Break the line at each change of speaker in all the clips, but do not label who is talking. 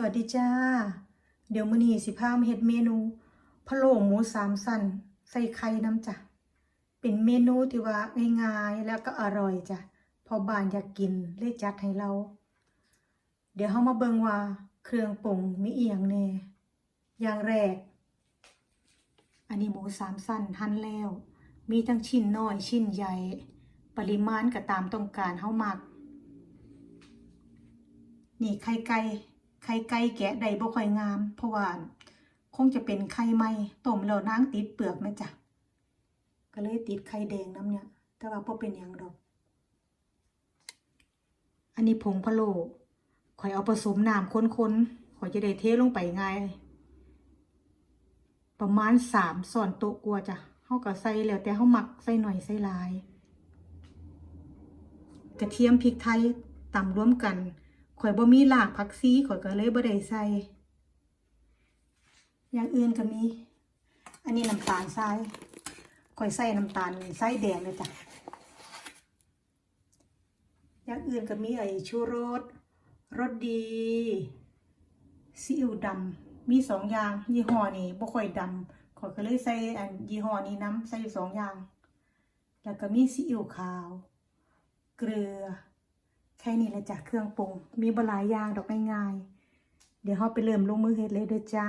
สวัสดีจ้า เดี๋ยวมื้อนี้สิพามาเฮ็ดเมนูพะโล้หมูสามสั้นใส่ไข่น้ำจ้ะ เป็นเมนูที่ว่าง่ายๆแล้วก็อร่อยจ้ะ พอบ้านอยากกินเลยจัดให้เรา เดี๋ยวเฮามาเบิ่งว่าเครื่องปรุงมีอีหยังแน่อย่างแรก อันนี้หมูสามสั้นหั่นแล้ว มีทั้งชิ้นน้อยชิ้นใหญ่ ปริมาณก็ตามต้องการเฮามัก นี่ไข่ไก่ ไข่ไก่แกะได้บ่ค่อยงาม เพราะว่าคงจะเป็นไข่ไหม้ต้มแล้วนางติดเปลือกนะจ๊ะก็เลยติดไข่แดงน้ำเนี่ย แต่ว่าบ่เป็นยังดอก อันนี้ผงพะโล้ข่อยเอาผสมน้ำข้นๆข่อยจะได้เทลงไปง่ายประมาณสามส่อนโต๊ะกลัวจ้ะเฮาก็ใส่แล้วแต่เฮาหมักใส่หน่อยใส่ลาย กระเทียมพริกไทยตำรวมกัน ข่อยบ่มีรากผักชีข่อยก็เลยบ่ได้ใส่ อย่างอื่นก็มี อันนี้น้ำตาลทรายข่อยใส่น้ำตาลทรายแดงเลยจ้ะ อย่างอื่นก็มีไอชูรสรสดีซีอิ๊วดำมีสองอย่าง ยี่ห้อนี้บ่ค่อยดำข่อยก็เลยใส่อันยี่ห้อนี้น้ำใส่อยู่สองอย่าง แล้วก็มีซีอิ๊วขาว เกลือ แค่นี้แหละจ้ะเครื่องปรุง มีบหลายอย่างดอกง่ายๆ เดี๋ยวเราไปเริ่มลงมือเฮ็ดเลยเด้อจ้า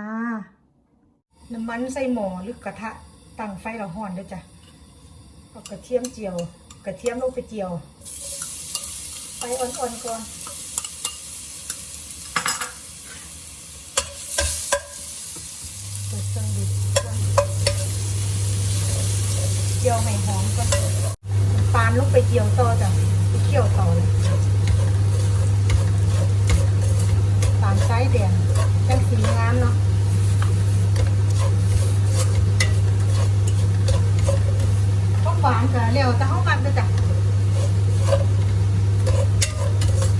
น้ำมันใส่หม้อหรือกระทะตั้งไฟเราห่อนเด้อจ้ะเอากระเทียมเจียว กระเทียมลงไปเจียว ไฟอ่อนๆก่อนเปิดเครื่องดูเจียวให้หอมก่อนปานลงไปเจียวต่อจ้ะไปเคี่ยวต่อเลย ปานไส้แดงจังสีงามเนาะข้าวหวานกันเร็วแต่ข้าวมันก็จ้ะ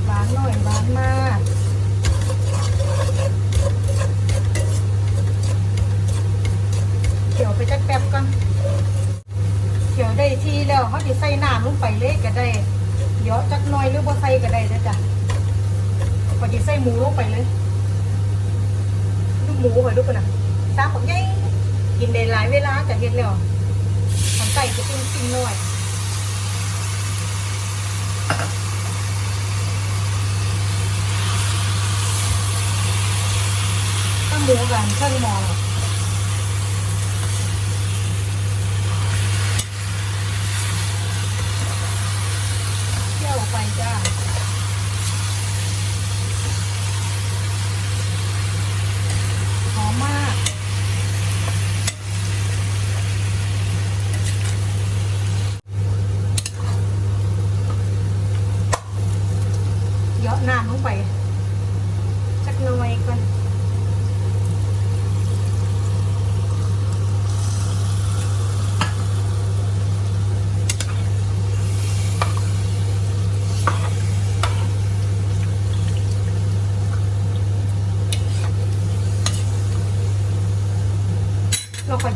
หวานหน่อยหวานมาก เกี่ยวไปจักแป๊บก่อนเกี่ยวได้ที่แล้วเขาจะใส่น้ำลงไปเลยก็ได้เดี๋ยวจักหน้อยหรือบ่ใส่ก็ได้นะจ๊ะพอจะใส่ หมูลงไปเลยลูกหมูไปลูกกันนะสาของใหญ่กินได้หลายเวลาจะเห็ดแล้วทำไก่จะปิ้งปิ้งหน่อยตั้งหมูกันเครื่องหมอหรอ เที่ยวไปจ้า หอมมาก เยอะน้ำลงไปสักหน่อยก่อน เราก็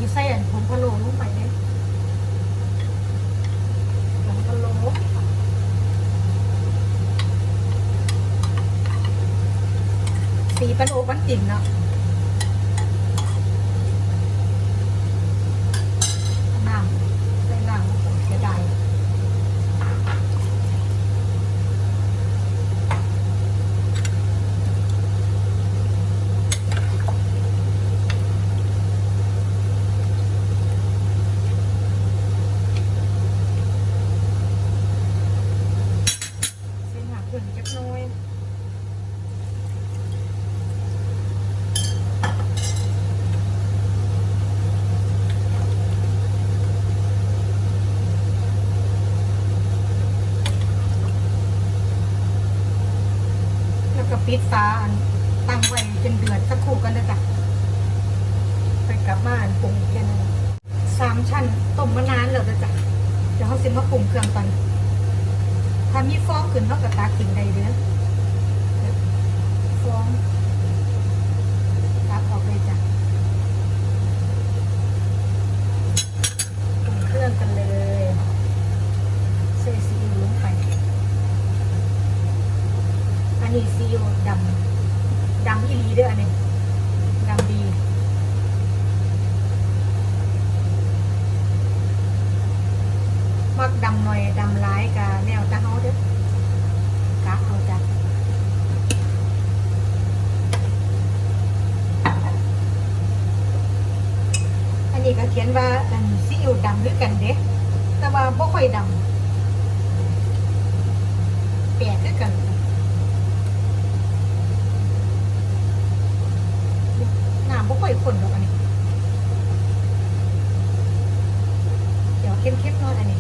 จะใส่อันผงพะโล้ลงไปเลยหนังกะโหลสีป็นโอวันจิ่นเนาะน้ำใส่น้ำเสียดายใส่หนักขึ้นจักหน้อย แล้วก็ ปิดฝาอันตั้งไว้จนเดือดสักครู่กันเลยจ้ะไปกลับมาอันปรุงอีกทีหนึงสามชั้นต้มมานานแล้วนะจ้ะเดี๋ยวเขาสิมาปรุงเครื่องกันถ้ามีฟองขึ้นเขาก็ตากินได้เด้อฟองตักออกเลยจ้ะปรุงเครื่องกันเลยใส่ซีอิ๊วลงไป อันนี้ซีอิ๊วดำ ดำอีหลี เด้ออันนี้ดำดีมักดำหน่อยดำร้ายกะแนวตาเฮาเด้อกะเอาจ้ะอันนี้ก็เขียนว่าอันซีอิ๊วดำด้วยกันเด้แต่ว่าบ่ค่อยดำแปลกคือกัน น้ำบ่ค่อยข้นดอกอันนี้ เดี๋ยวเข้มๆนอนอันนี้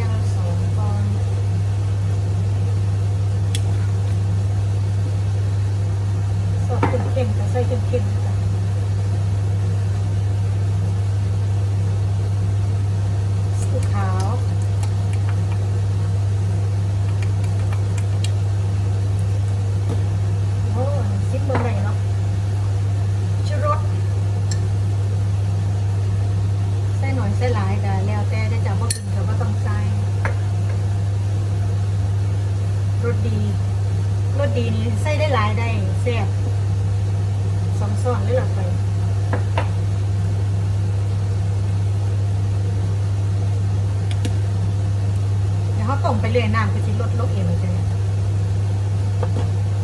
ยังสองฟองสอดเข้มๆกับใส่เข้มๆจ้ะสีขาว โอ้ซิมเบอร์ไหนเนาะชูรสใส่หน่อยใส่หลายแต่แล้วแต่ได้จับว่ากินแต่ว่าต้องใส่รสดีรสดีนี่ ใส่ได้หลายได้แซ่บสองซ้อนเลยหลับไปเดี๋ยวเขาต้มไปเรื่อยน้ำก็จะลดลงเองเลยจ้ะเนี่ย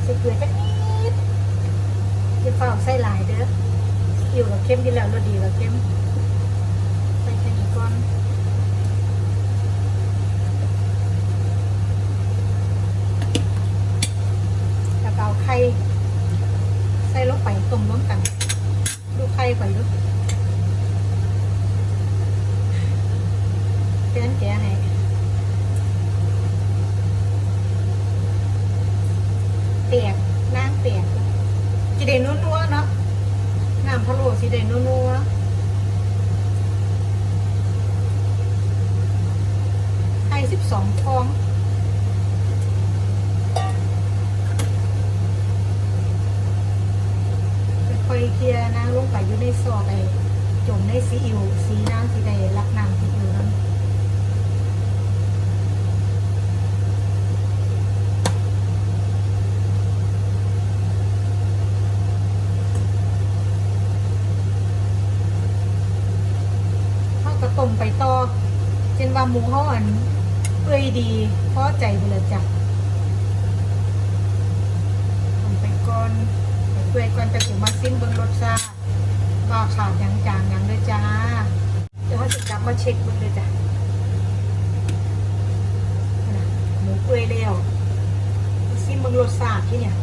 ใส่เกลือจักนิดจะเฝ้าใส่หลายเด้ออยู่กับเข้มดีแล้วรสดีกับเข้มใส่แค่นี้ก่อนแล้วก็เอาไข่ใส่ลงไปต้มร่วมกัน ดูไข่ไปดูเตือนแกให้เปียกน้ำเปียกสิเดนัวนัวเนาะน้ำพะโล้สิเดนัวนัวไข่สิบสองฟองค่อยๆ เคลียน้ำลงไปอยู่ในซอกไอ้จมในซีอิวสีน้ำสีใดรักน้ำซีอิวนั่นเขาก็ต้มไปต่อเช่นว่าหมูเขาอันเปื่อยดีพอใจไปเลยจ้ะต้มไปก่อน ให้เปื่อยก่อนจะถึงมาซิมเบิ้งรสชาติว่าขาดยังจางยังเลยจ้าเดี๋ยวเขาจะกลับมาเช็คเบิ้งเลยจ้ะหมูเปื่อยแล้วซิมเบิ้งรสชาติที่เนี่ย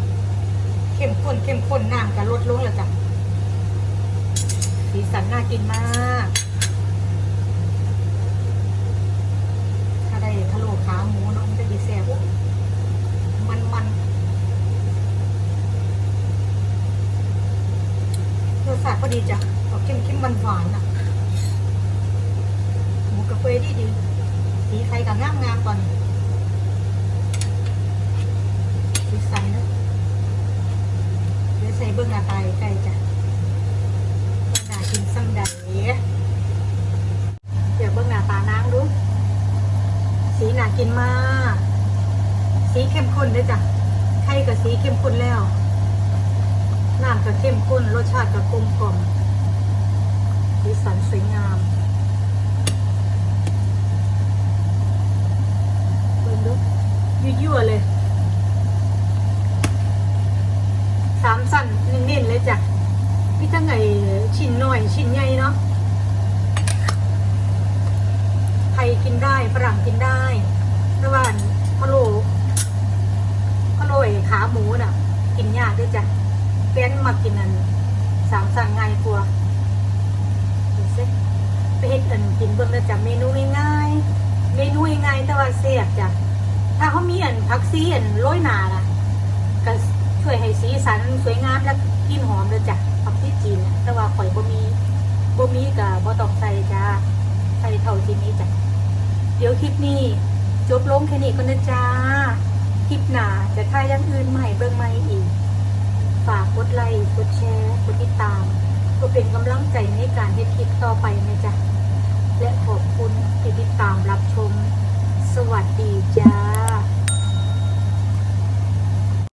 เข้มข้นเข้มข้นน้ำก็ลดลงแล้วจ้ะสีสันน่ากินมาก ถ้าได้ทะโลขาหมูเนาะมันจะดีแซ่บอุ๊ยมันมันรสชาติก็ ดีจ้ะออกเค็มเค็มหวานหวานๆอะหมูกระเฟยดีดีสีไข่กับงามงามก่อนสีสันเนอะเดี๋ยวใส่เบิ้งหน้าตายไก่จ้ะเบิ้งหน้ากินซ้ำใดเดี๋ยวเบิ้งหน้าตานางดู สีหน่ากินมาก สีเข้มข้นด้วยจ้ะไข่กับสีเข้มข้นแล้ว น้ำก็เข้มข้น รสชาติก็กลมกล่อมสีสันสวยงามเบิ่งดูยั่วๆเลยสามสั่นเน้นๆเลยจ้ะมีทั้งไงชิ้นหน่อยชิ้นใหญ่เนาะไทยกินได้ฝรั่งกินได้ระหว่างพะโล้พะโล้ไอ้ขาหมูน่ะ กินยากด้วยจ้ะ ฟนมากินอันสามสั่งง่ายกว่าดูสิไปเฮ็ดอันกินเบิ่งแล้วจ้ะเมนูง่ายๆเมนูง่ายแต่ว่าแซ่บจ้ะถ้าเขามีอันผักซีอันโรยหนาน่ะก็ช่วยให้สีสันสวยงามและกลิ่นหอมเลยจ้ะผักซีจีนแต่ว่าข่อยบ่มีบ่มีก็บ่ต้องใส่จ้าใส่เท่าที่มีจ้ะเดี๋ยวคลิปนี้จบลงแค่นี้ก็นะจ้าคลิปหน้าจะถ่ายอยังอื่นใหม่เบิ่งใหม่อีก ฝากกดไลค์กดแชร์กดติดตามเพื่อเป็นกำลังใจในการเฮ็ดคลิปต่อไปนะจ๊ะและขอบคุณที่ติดตามรับชม สวัสดีจ้า